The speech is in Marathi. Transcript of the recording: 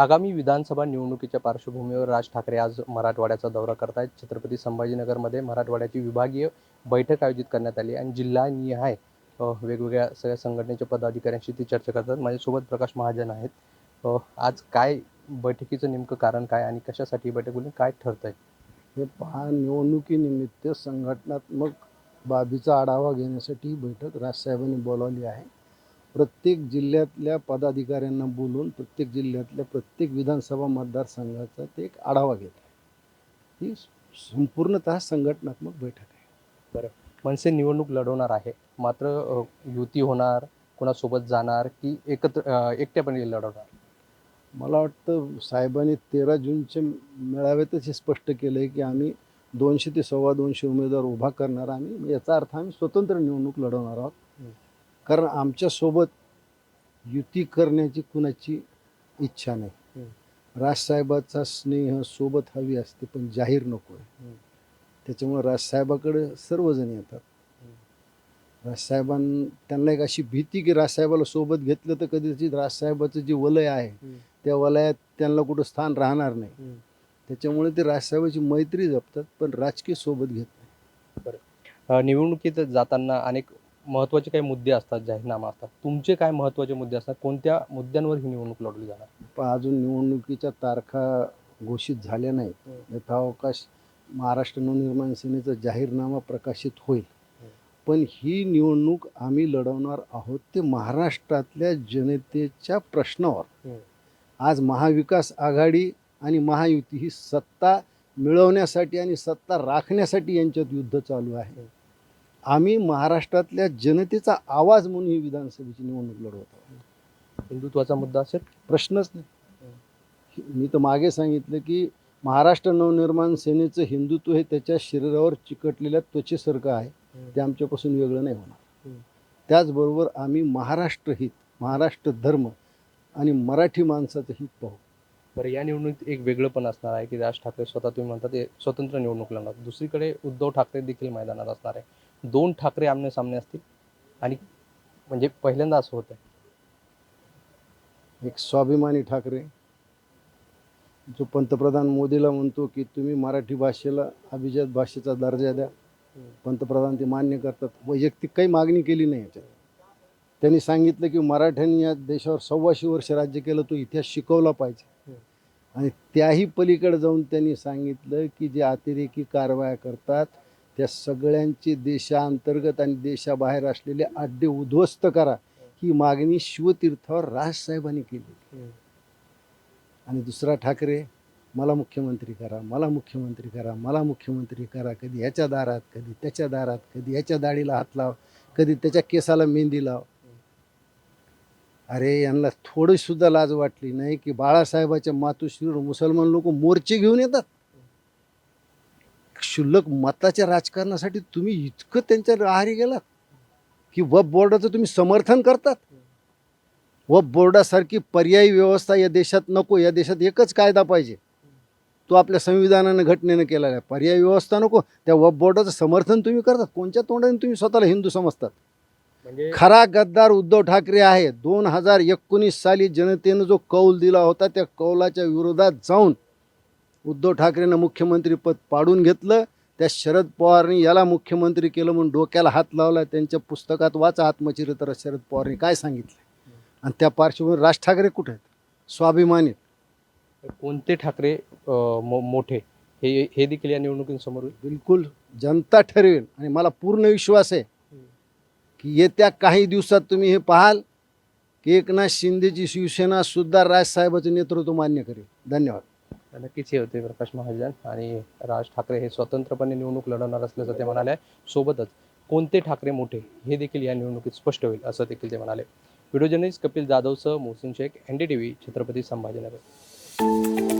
आगामी विधानसभा निवडणुकीच्या पार्श्वभूमीवर राज ठाकरे आज मराठवाड्याचा दौरा करतायत. छत्रपती संभाजीनगरमध्ये मराठवाड्याची विभागीय बैठक आयोजित करण्यात आली आणि जिल्हा निहाय वेगवेगळ्या सगळ्या संघटनेच्या पदाधिकाऱ्यांशी ती चर्चा करतात. माझ्यासोबत प्रकाश महाजन आहेत. आज काय बैठकीचं नेमकं कारण काय आणि कशासाठी बैठक बोलून काय ठरत आहे हे पहा निवडणुकीनिमित्त संघटनात्मक बाबीचा आढावा घेण्यासाठी ही बैठक राजसाहेबांनी बोलावली आहे. प्रत्येक जिल्ह्यातल्या पदाधिकाऱ्यांना बोलून प्रत्येक जिल्ह्यातल्या प्रत्येक विधानसभा मतदारसंघाचा ते एक आढावा घेत आहे. ही संपूर्णतः संघटनात्मक बैठक आहे. मनसे निवडणूक लढवणार आहे. मात्र युती होणार कोणासोबत जाणार की एकत्र एकट्यापणे लढवणार? मला वाटतं साहेबांनी तेरा जूनच्या मेळाव्यातच हे स्पष्ट केलं आहे की आम्ही दोनशे ते सव्वा दोनशे उमेदवार उभा करणार. आम्ही याचा अर्थ आम्ही स्वतंत्र निवडणूक लढवणार आहोत. कारण आमच्यासोबत युती करण्याची कुणाची इच्छा नाही. राजसाहेबाचा स्नेह सोबत हवी असते पण जाहीर नको आहे. त्याच्यामुळे राजसाहेबाकडे सर्वजण येतात. राजसाहेबां त्यांना एक अशी भीती की राजसाहेबाला सोबत घेतलं तर कदाचित राजसाहेबाचं जे वलय आहे त्या वलयात त्यांना कुठं स्थान राहणार नाही. त्याच्यामुळे ते राजसाहेबाची मैत्री जपतात पण राजकीय सोबत घेत नाही. अ, निवडणुकीत जाताना अनेक महत्त्वाचे काही मुद्दे असतात जाहीरनामा असतात तुमचे काय महत्त्वाचे मुद्दे असतात कोणत्या मुद्द्यांवर ही निवडणूक लढवली जाणार पण अजून निवडणुकीच्या तारखा घोषित झाल्या नाहीत. यथावकाश महाराष्ट्र नवनिर्माण सेनेचा जाहीरनामा प्रकाशित होईल. पण ही निवडणूक आम्ही लढवणार आहोत ते महाराष्ट्रातल्या जनतेच्या प्रश्नावर. आज महाविकास आघाडी आणि महायुती ही सत्ता मिळवण्यासाठी आणि सत्ता राखण्यासाठी यांच्यात युद्ध चालू आहे. आम्ही महाराष्ट्रातल्या जनतेचा आवाज म्हणून ही विधानसभेची निवडणूक लढवत आहोत. हिंदुत्वाचा मुद्दा असेल? प्रश्नच नाही. मी तर मागे सांगितलं की महाराष्ट्र नवनिर्माण सेनेचं हिंदुत्व हे त्याच्या शरीरावर चिकटलेल्या त्वचेसारखं आहे. ते आमच्यापासून वेगळं नाही होणार. त्याचबरोबर आम्ही महाराष्ट्र हित महाराष्ट्र धर्म आणि मराठी माणसाचं हित पाहू. बरं या निवडणुकीत एक वेगळं पण असणार आहे की राज ठाकरे स्वतः तुम्ही म्हणता ते स्वतंत्र निवडणूक लढणार. दुसरीकडे उद्धव ठाकरे देखील मैदानात असणार आहे. दोन ठाकरे आमने सामने असतील. आणि म्हणजे पहिल्यांदा असं होत आहे एक स्वाभिमानी ठाकरे जो पंतप्रधान मोदीला म्हणतो की तुम्ही मराठी भाषेला अभिजात भाषेचा दर्जा द्या. पंतप्रधान ते मान्य करतात. वैयक्तिक काही मागणी केली नाही याच्यात. त्यांनी सांगितलं की मराठ्यांनी या देशावर सव्वाशे वर्ष राज्य केलं तो इतिहास शिकवला पाहिजे. आणि त्याही पलीकडे जाऊन त्यांनी सांगितलं की जे अतिरेकी कारवाया करतात त्या सगळ्यांची देशांतर्गत आणि देशाबाहेर असलेले अड्डे उद्ध्वस्त करा. ही मागणी शिवतीर्थावर राजसाहेबांनी केली. आणि दुसरा ठाकरे मला मुख्यमंत्री करा मला मुख्यमंत्री करा मला मुख्यमंत्री करा. कधी ह्याच्या दारात कधी त्याच्या दारात कधी ह्याच्या दाढीला हात लाव कधी त्याच्या केसाला मेहंदी लाव. अरे यांना थोडीसुद्धा लाज वाटली नाही की बाळासाहेबाच्या मातोश्रीवर मुसलमान लोक मोर्चे घेऊन येतात? क्षुल्लक मताच्या राजकारणासाठी तुम्ही इतकं त्यांच्या आहारी गेलात की वब बोर्डाचं तुम्ही समर्थन करतात? वब बोर्डासारखी पर्यायी व्यवस्था या देशात नको या देशात एकच कायदा पाहिजे. तो आपल्या संविधानानं घटनेनं केलेला आहे. पर्यायी व्यवस्था नको त्या वब बोर्डाचं समर्थन तुम्ही करतात. कोणत्या तोंडाने तुम्ही स्वतःला हिंदू समजतात? म्हणजे खरा गद्दार उद्धव ठाकरे आहे. दोन हजार एकोणीस साली जनतेनं जो कौल दिला होता त्या कौलाच्या विरोधात जाऊन उद्धव ठाकरेनं मुख्यमंत्रीपद पाडून घेतलं. त्या शरद पवारनी याला मुख्यमंत्री केलं म्हणून डोक्याला हात लावला. त्यांच्या पुस्तकात वाचा आत्मचरित्र शरद पवारनी काय सांगितलं आणि त्या पार्श्वभूमीवर राज ठाकरे कुठे आहेत? स्वाभिमानी कोणते ठाकरे मोठे? हे हे देखील या निवडणुकीसमोर बिलकुल जनता ठरवेल. आणि मला पूर्ण विश्वास आहे की येत्या काही दिवसात तुम्ही हे पाहाल की एकनाथ शिंदेची शिवसेना सुद्धा राजसाहेबाचं नेतृत्व मान्य करेल. धन्यवाद. नक्कीच हे होते प्रकाश महाजन आणि राज ठाकरे हे स्वतंत्रपणे निवडणूक लढवणार असल्याचं ते म्हणाले. सोबतच कोणते ठाकरे मोठे हे देखील या निवडणुकीत स्पष्ट होईल असं देखील ते म्हणाले. Video journalist Kapil जाधवसह Mohsin Shaikh N D T V Chhatrapati Sambhajinagar.